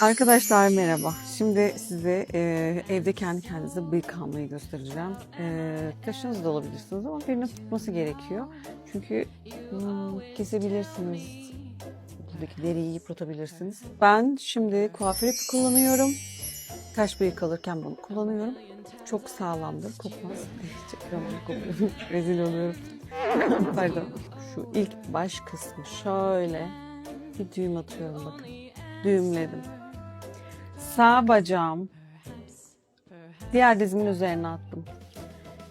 Arkadaşlar merhaba. Şimdi size e, evde kendi kendinize bıyık almayı göstereceğim. E, kaşınız da olabilirsiniz ama birinin tutması gerekiyor. Çünkü hmm, kesebilirsiniz. Buradaki deriyi yıpratabilirsiniz. Ben şimdi kuaför ipi kullanıyorum. Taş bıyık alırken bunu kullanıyorum. Çok sağlamdır, kokmaz. Eh, Çekiyorum, kokuyorum. Rezil oluyorum. Pardon. Şu ilk baş kısmı şöyle bir düğüm atıyorum bakın. Düğümledim. Sağ bacağım diğer dizimin üzerine attım.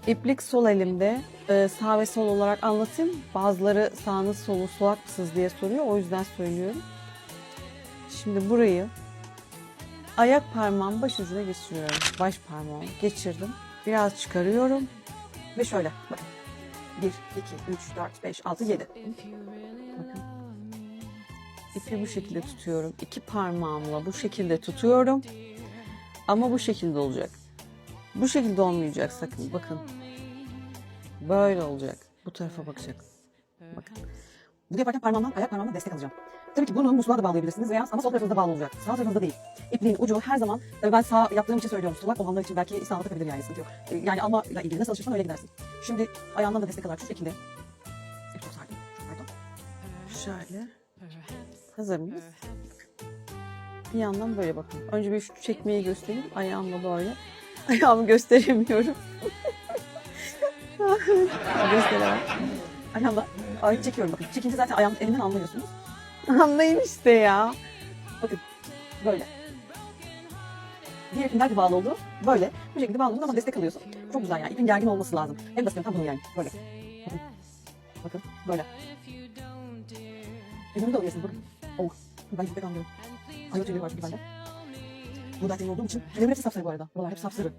İplik sol elimde. Ee, sağ ve sol olarak anlatayım. Bazıları sağınız solu solak mısınız diye soruyor. O yüzden söylüyorum. Şimdi burayı ayak parmağım baş ucuna geçiriyorum. Baş parmağımı geçirdim. Biraz çıkarıyorum. Ve şöyle. Bak. 1, 2, 3, 4, 5, 6, 7. Bakın. İpi bu şekilde tutuyorum. İki parmağımla bu şekilde tutuyorum. Ama bu şekilde olacak. Bu şekilde olmayacak sakın. Bakın. Böyle olacak. Bu tarafa bakacak. Bakın. Bunu yaparken parmağımdan, ayak parmağımdan destek alacağım. Tabii ki bunu musluğa da bağlayabilirsiniz veya ama sol tarafınızda bağlı olacak. Sağ tarafınızda değil. İpliğin ucu her zaman, tabii ben sağ yaptığım için söylüyorum. Solak olanlar için belki İslam'a takabilir yani sıkıntı yok. Ee, Yani almayla ilgili nasıl alışırsan öyle gidersin. Şimdi ayağından da destek alarak şu şekilde. Eh, Çok sardım. Çok pardon. Şöyle. Hazır mıyız? Bir yandan böyle bakın. Önce bir şu çekmeyi göstereyim. Ayağımla böyle. Ayağımı gösteremiyorum. Gösteremem. Ayağımla ay çekiyorum bakın. Çekince zaten ayağımın elinden anlıyorsunuz. Anlayın işte ya. Bakın böyle. Diğer de bağlı oldu. Böyle. Bu şekilde bağlı oldu ama destek alıyorsun. Çok güzel yani. İpin gergin olması lazım. En basit yöntem bu yani. Böyle. Bakın. Bakın. Böyle. Elimi de alıyorsun bakın. Oh. Ben destek anlıyorum. Ayva tüyleri var çünkü bende. Bu da senin olduğum için. Tüylerim hepsi sapsarı bu arada. Buralar hep sapsarı.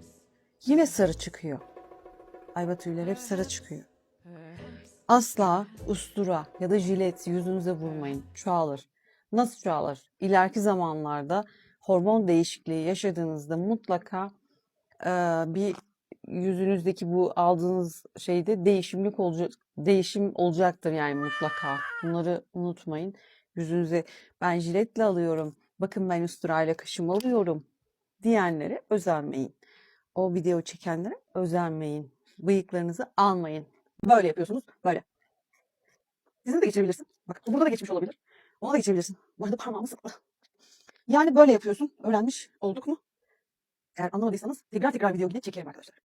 Yine sarı çıkıyor. Ayva tüyleri hep sarı çıkıyor. Asla ustura ya da jilet yüzünüze vurmayın. Çoğalır. Nasıl çoğalır? İleriki zamanlarda hormon değişikliği yaşadığınızda mutlaka e, bir yüzünüzdeki bu aldığınız şeyde değişimlik olacak değişim olacaktır yani mutlaka. Bunları unutmayın. Yüzünüze ben jiletle alıyorum. Bakın ben usturayla kaşımı alıyorum diyenlere özenmeyin. O video çekenlere özenmeyin. Bıyıklarınızı almayın. Böyle yapıyorsunuz. Böyle. Dizini de geçirebilirsin. Bak burada da geçmiş olabilir. Ona da geçirebilirsin. Bu arada parmağımı sıkma. Yani böyle yapıyorsun. Öğrenmiş olduk mu? Eğer anlamadıysanız tekrar tekrar video yine çekerim arkadaşlar.